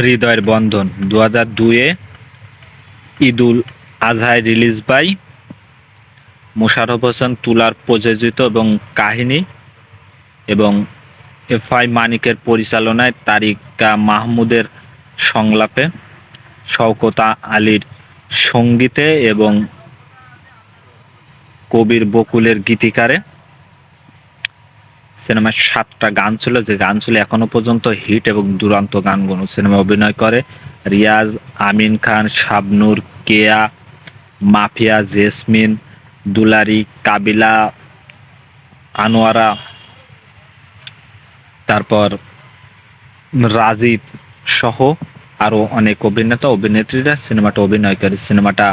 হৃদয়ের বন্ধন। দু হাজার দুয়ে ঈদুল আজহায় রিলিজ বাই মোশারফ হোসেন তুলার প্রযোজিত এবং কাহিনী এবং এফ আই মানিকের পরিচালনায় তারিকা মাহমুদের সংলাপে শওকতা আলীর সঙ্গীতে এবং কবির বকুলের গীতিকারে সিনেমায় সাতটা গান ছিল, যে গান ছিল এখনও পর্যন্ত হিট এবং দুরান্ত গানগুলো সিনেমা অভিনয় করে। রিয়াজ, আমিন খান, শাবনূর, কেয়া, মাফিয়া, জেসমিন, দুলারি, কাবিলা, আনোয়ারা, তারপর রাজীব সহ আরও অনেক অভিনেতা, অভিনেত্রীরা সিনেমাটা অভিনয় করে। সিনেমাটা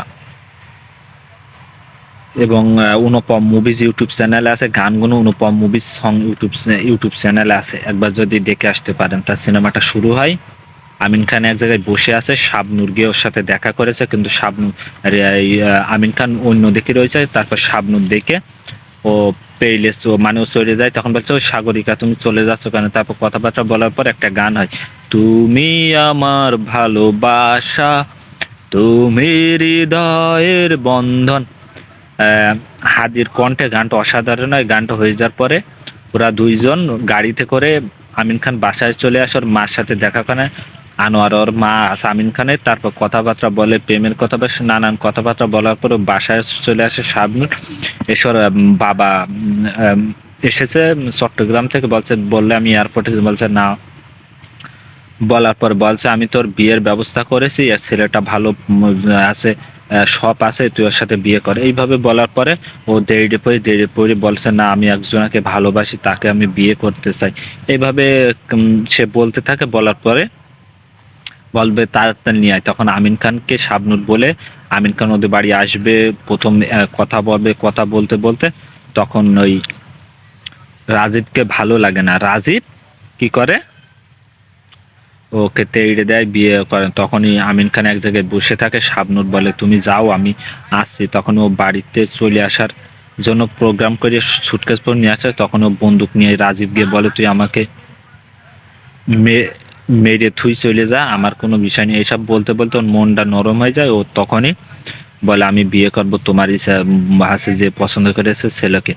এবং অনুপম মুভিজ ইউটিউব চ্যানেলে আছে, গানগুলো Anupam movies song YouTube YouTube চ্যানেলে আছে। একবার যদি দেখে আসতে পারেন, তার সিনেমাটা শুরু হয়। আমিন খান এক জায়গায় বসে আছে শাবনুর গিয়ে ওর সাথে দেখা করেছে, কিন্তু শাবনুর আমিন খান অন্য দিকে রয়েছে, তারপর শাবনুর দেখে ও পেইলেস ও মানে ও চলে যায়, তখন বলছে, ওই সাগরিকা, তুমি চলে যাচ্ছ কেন? তারপর কথাবার্তা বলার পর একটা গান হয়, তুমি আমার ভালোবাসা, তুমি হৃদয়ের বন্ধন। হাদির কণ্ঠে গানটা অসাধারণ হয়, গানটা হয়ে যাওয়ার পরে ওরা দুইজন গাড়িতে করে আমিন খান বাসায় চলে আসে, ওর মার সাথে দেখা করে, আনোয়ার ওর মা আছে আমিন খানের, তারপর কথাবার্তা বলে, প্রেমের কথা নানান কথাবার্তা বলার পরে বাসায় চলে আসে শাবনুর। এসর বাবা এসেছে চট্টগ্রাম থেকে বলছে, বললে আমি এয়ারপোর্টে বলছে, না। বলার পর বলছে, আমি তোর বিয়ের ব্যবস্থা করেছি আর ছেলেটা ভালো আছে। সব আছে, তুই ওর সাথে বিয়ে কর। এইভাবে বলার পরে ও দেড়ে পড়ে দেড়ে পড়ে বলছে, না, আমি একজনকে ভালোবাসি, তাকে আমি বিয়ে করতে চাই। এইভাবে সে বলতে থাকে, বলার পরে বলবে, তাড়াতাড়ি নিয়ে আয়। তখন আমিন খানকে শাবনুর বলে, আমিন খান ওদের বাড়ি আসবে, প্রথম কথা বলবে, কথা বলতে বলতে তখন ওই রাজীবকে ভালো লাগে না। রাজীব কি করে? ওকে তেড়ে দেয়, বিয়ে করে। তখনই আমিন খান এক জায়গায় বসে থাকে, শাবনুর বলে, তুমি যাও, আমি আসছি। তখন ও বাড়িতে চলে আসার জন্য প্রোগ্রাম করে সুটকেস পর নিয়ে আসে। তখন ও বন্দুক নিয়ে রাজীব গিয়ে বলে, তুই আমাকে মেরে থুই চলে যা, আমার কোনো বিষয় নেই। এসব বলতে বলতে ওর মনটা নরম হয়ে যায়। ও তখনই বলে, আমি বিয়ে করব তোমারই সে- হাসি যে পছন্দ করেছে ছেলেকে।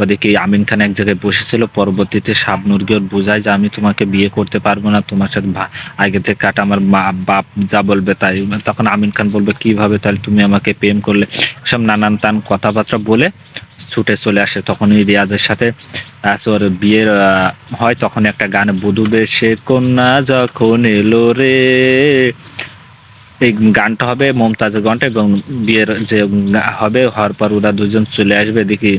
ওদিকে আমিন খান এক জায়গায় বসেছিল, পরবর্তীতে শাবনুর গিয়ে বোঝায় যে আমি তোমাকে বিয়ে করতে পারব না, তোমার সাথে আগে থেকে কাটা আমার বাপ যা বলবে তাই। তখন আমিন খান বলবে, কীভাবে তাহলে তুমি আমাকে প্রেম করলে? সব নানান তান কথাবার্তা বলে ছুটে চলে আসে। তখনই রিয়াজের সাথে আসে ওর বিয়ের হয় তখন একটা গান বধু বেশে কন্যা যখন এলো রে। এই গানটা হবে মমতাজের গানটা এবং বিয়ের যে হবে হওয়ার পর ওরা দুজন চলে আসবে। দেখি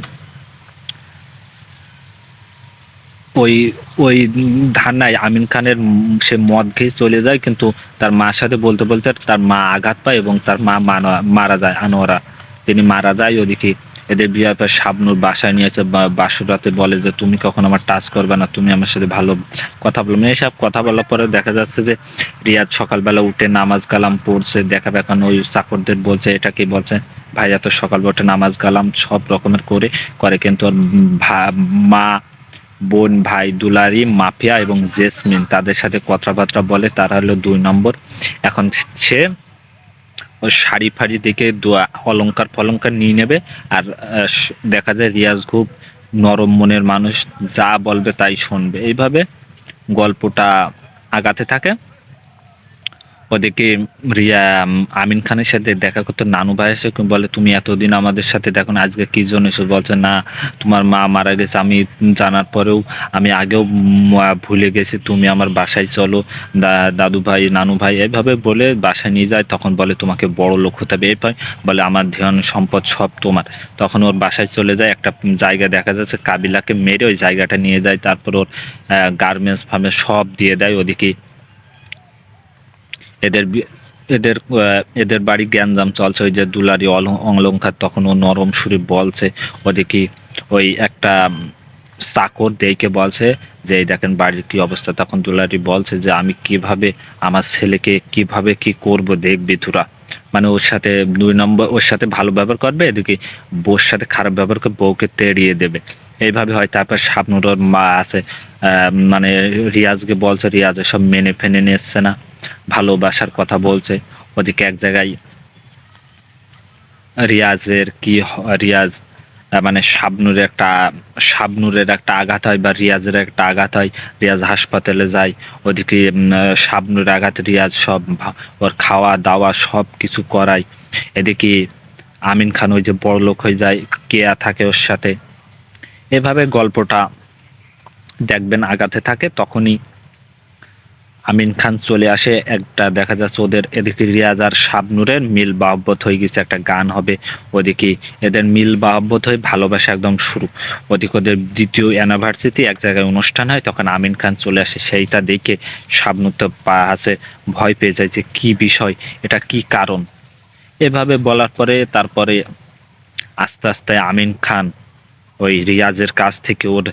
ওই ওই ধারণায় আমিন খানের সে মদ খেয়ে চলে যায়, কিন্তু তার মার সাথে বলতে বলতে তার মা আঘাত পায় এবং তার মা মারা যায় আনোয়ারা। তিনি মারা যায় ওদিকে। এদের বিয়ের পর শাবনুর বাসায় নিয়ে এসে বা- বাসুরাতে বলে যে, তুমি কখন আমার টাচ করবে না, তুমি আমার সাথে ভালো কথা বলবে না। এইসব কথা বলার পরে দেখা যাচ্ছে যে রিয়াজ সকালবেলা উঠে নামাজ কালাম পড়ছে, দেখা দেখানো ওই চাকরদের বলছে, এটা কি বলছে? ভাইয়া এত সকালবেলা উঠে নামাজ কালাম, সব রকমের করে করে কিন্তু মা বোন, ভাই, দুলারি, মাফিয়া এবং জেসমিন তাদের সাথে কথাবার্তা বলে, তারা হলো দুই নম্বর। এখন সে ও শাড়ি ফাড়ি দেখে অলঙ্কার ফলঙ্কার নিয়ে নেবে। আর দেখা যায় রিয়াজ খুব নরম মনের মানুষ, যা বলবে তাই শুনবে। এইভাবে গল্পটা আগাতে থাকে। ওদিকে রিয়া আমিন খানের সাথে দেখা করতে নানু ভাই এসে বলে, তুমি এতদিন আমাদের সাথে দেখো না, আজকে কি জন্য এসে বলছে, না, তোমার মা মারা গেছে, আমি জানার পরেও আমি আগেও ভুলে গেছি, তুমি আমার বাসায় চলো দাদু ভাই, নানু ভাই এইভাবে বলে বাসায় নিয়ে যায়, তখন বলে, তোমাকে বড় লোক হতে হবে। এরপর বলে, আমার ধ্যান সম্পদ সব তোমার। তখন ওর বাসায় চলে যায়, একটা জায়গা দেখা যাচ্ছে, কাবিলাকে মেরে ওই জায়গাটা নিয়ে যায়, তারপর ওর গার্মেন্টস ফার্মে সব দিয়ে দেয়, ওদিকে এদের এদের এদের বাড়ি গ্যাঞ্জাম চলছে, ওই যে দুলারি অল- অলংকার তখন ও নরম সুরে বলছে। ওদিকে ওই একটা চাকর দেখে বলছে যে, এই দেখেন বাড়ির কি অবস্থা। তখন দুলারি বলছে যে, আমি কীভাবে আমার ছেলেকে কীভাবে কি করব দেখবি তোরা? মানে ওর সাথে দুই নম্বর, ওর সাথে ভালো ব্যবহার করবে, এদিকে বউর সাথে খারাপ ব্যবহার করে বউকে তেড়িয়ে দেবে। এইভাবে হয়, তারপর শাবনুর মা আছে মানে রিয়াজকে বলছে, রিয়াজ সব মেনে ফেনে নিয়ে এসছে না। ভালোবাসার কথা বলছে। ওদিকে এক জায়গায় রিয়াজের কি রিয়াজ মানে শাবনুরের একটা শাবনুরের একটা আঘাত হয় বা রিয়াজের একটা আঘাত হয়, রিয়াজ হাসপাতালে যায়। ওদিকে শাবনুরের আঘাত রিয়াজ সব ওর খাওয়া দাওয়া সব কিছু করায়। এদিকে আমিন খান ওই যে বড় লোক হয়ে যায়, কেয়া থাকে ওর সাথে। এভাবে গল্পটা দেখবেন আগাতে থাকে, তখনই আমিন খান চলে আসে, একটা দেখা যাচ্ছে ওদের এদিকে রিয়াজ আর শাবনুরের মিল বাহব্বত হয়ে গেছে, একটা গান হবে ওদিকে। এদের মিল বাহব্বত হয়ে ভালোবাসা একদম শুরু। ওদিকে ওদের দ্বিতীয় অ্যানিভার্সিটি এক জায়গায় অনুষ্ঠান হয়, তখন আমিন খান চলে আসে, সেইটা দেখে শাবনুর তো পা আছে ভয় পেয়ে যায় যে কী বিষয়, এটা কি কারণ? এভাবে বলার পরে তারপরে আস্তে আস্তে আমিন খান ওই রিয়াজের কাছ থেকে ওর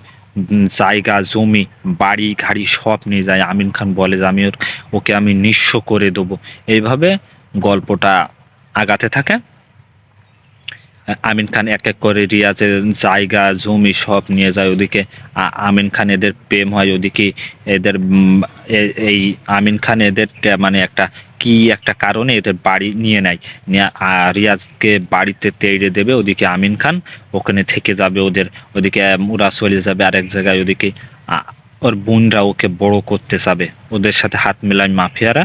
জায়গা, জমি, বাড়ি, ঘাড়ি সব নিয়ে যায়। আমিন খান বলে যে, আমি ওকে আমি নিঃস্ব করে দেবো। এইভাবে গল্পটা আগাতে থাকে। আমিন খান এক এক করে রিয়াজের জায়গা, জমি সব নিয়ে যায় ওদিকে। আমিন খান এদের প্রেম হয় ওদিকে। এদের এই আমিন খান এদের মানে একটা কি একটা কারণে এদের বাড়ি নিয়ে নেয়। রিয়াজকে বাড়িতে তেড়ে দেবে ওদিকে আমিন খান। ওখানে থেকে যাবে ওদের, ওদিকে ওরা চলে যাবে আরেক জায়গায় ওদিকে। ওর বোনরা ওকে বড় করতে যাবে। ওদের সাথে হাত মেলায় মাফিয়ারা।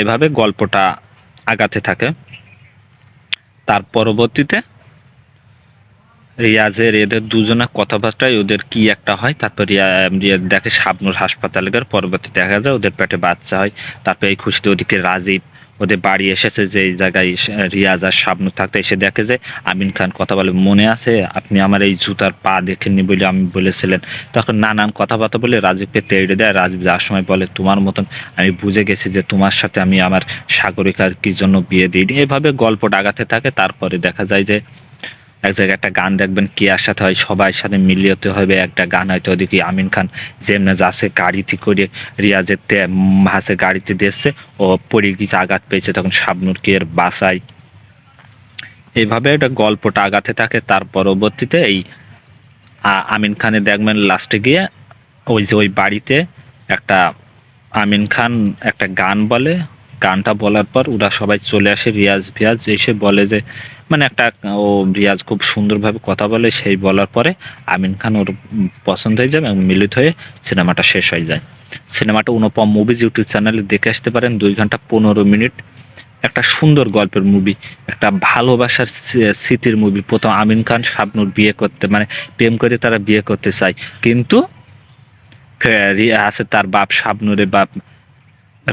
এভাবে গল্পটা আগাতে থাকে। তার পরবর্তীতে রিয়াজের এদের দুজনের কথাবার্তায় ওদের কি একটা হয়, তারপর রিয়া দেখে শাবনুর হাসপাতালে গেলে পরবর্তী দেখা যায় ওদের পেটে বাচ্চা হয়, তারপর এই খুশিতে ওদিকে রাজীব, ওদের বাড়ি এসেছে, যে এই জায়গায় রিয়াজ আর শাবনুর থাকতে এসে দেখে যে আমিন খান কথা বলে মনে আছে, আপনি আমার এই জুতার পা দেখেননি বলে আমি বলেছিলেন। তখন নানান কথাবার্তা বলে রাজীবকে তেড়ে দেয়, রাজীব যাওয়ার সময় বলে, তোমার মতন আমি বুঝে গেছি যে তোমার সাথে আমি আমার সাগরিকার কি জন্য বিয়ে দিইনি। এভাবে গল্প ডাগাতে থাকে, তারপরে দেখা যায় যে এক জায়গায় একটা গান দেখবেন কেয়ার সাথে হয়, সবাই সাথে মিলিয়ে হবে। একটা গান হয়তো ওদিকে আমিন খান যেমনে যাচ্ছে, গাড়িতে করে রিয়াজের হাসে, গাড়িতে দিচ্ছে ও পড়ে গিয়েছে, আঘাত পেয়েছে তখন শাবনুরকে এর বাসায়। এইভাবে একটা গল্পটা আগাতে থাকে, তার পরবর্তীতে এই আমিন খানে দেখবেন লাস্টে গিয়ে ওই যে ওই বাড়িতে একটা আমিন খান একটা গান বলে। গানটা বলার পর ওরা সবাই চলে আসে, রিয়াজ ফিয়াজ এসে বলে যে মানে একটা, ও রিয়াজ খুব সুন্দরভাবে কথা বলে, সেই বলার পরে আমিন খান ওর পছন্দ হয়ে যাবে এবং মিলিত হয়ে সিনেমাটা শেষ হয়ে যায়। সিনেমাটা অনুপম মুভিজ ইউটিউব চ্যানেলে দেখে আসতে পারেন, দুই ঘণ্টা পনেরো মিনিট। একটা সুন্দর গল্পের মুভি, একটা ভালোবাসার স্মৃতির মুভি। প্রথম আমিন খান, শাবনুর বিয়ে করতে মানে প্রেম করে তারা বিয়ে করতে চায়। কিন্তু আছে তার বাপ শাবনুরের বাপ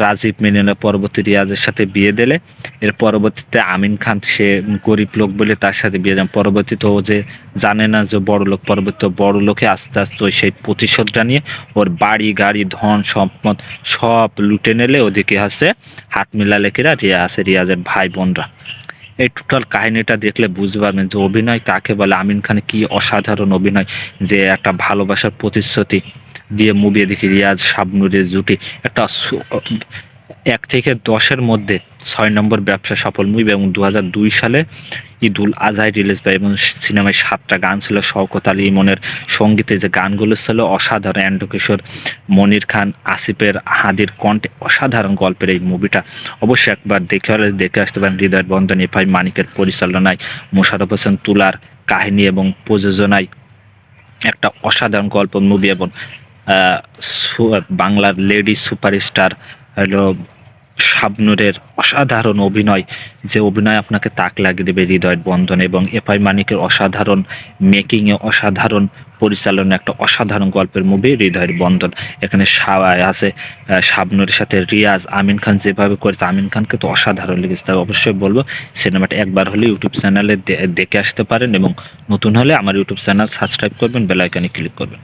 রাজীব মেনে নেয় পরবর্তী রিয়াজের সাথে বিয়ে দিলে। এর পরবর্তীতে আমিন খান সে গরিব লোক বলে তার সাথে বিয়ে দেন। পরবর্তীতে ও যে জানে না যে বড় লোক পরবর্তী বড় লোকে আস্তে আস্তে ওই সেই প্রতিশোধটা নিয়ে ওর বাড়ি, গাড়ি, ধন, সম্পদ সব লুটে নিলে ওদিকে হচ্ছে হাত মিলালে কিরা রিয়া আছে রিয়াজের ভাই বোনরা এই টোটাল কাহিনীটা দেখলে বুঝতে পারবেন যে অভিনয় কাকে বলে, আমিন খান কি অসাধারণ অভিনয়, যে একটা ভালোবাসার প্রতিশ্রুতি। দিয়ে মুভি দেখি রিয়াজ, শাবনুরের জুটি। একটা এক থেকে দশের মধ্যে ছয় নম্বর ব্যবসা সফল মুভি এবং দু দুই সালে ঈদুল আজহায় রিলিজ পায় এবং সিনেমায় সাতটা গান ছিল। শওকত আলী ইমনের সঙ্গীতে যে গানগুলো ছিল, অসাধারণ। অ্যান্ডো কিশোর, মনির খান, আসিফের হাদির কণ্ঠে, অসাধারণ গল্পের এই মুভিটা। অবশ্যই একবার দেখে হলে দেখে আসতে পারেন। হৃদয়ের বন্ধন এফআই মানিকের পরিচালনায় মোশারফ হোসেন তুলার কাহিনী এবং প্রযোজনায় একটা অসাধারণ গল্প মুভি এবং বাংলার লেডি সুপারস্টার হলো শাবনুরের অসাধারণ অভিনয়। যে অভিনয় আপনাকে তাক লাগিয়ে দেবে হৃদয়ের বন্ধন এবং এফআই মানিকের অসাধারণ মেকিংয়ে অসাধারণ পরিচালনা একটা অসাধারণ গল্পের মুভি হৃদয়ের বন্ধন। এখানে আছে শাবনুরের সাথে রিয়াজ, আমিন খান যেভাবে করেছে, আমিন খানকে তো অসাধারণ লেগেছে। তাই অবশ্যই বলব, সিনেমাটা একবার হলে ইউটিউব চ্যানেলে দেখে আসতে পারেন এবং নতুন হলে আমার ইউটিউব চ্যানেল সাবস্ক্রাইব করবেন বেলাইকানে ক্লিক করবেন।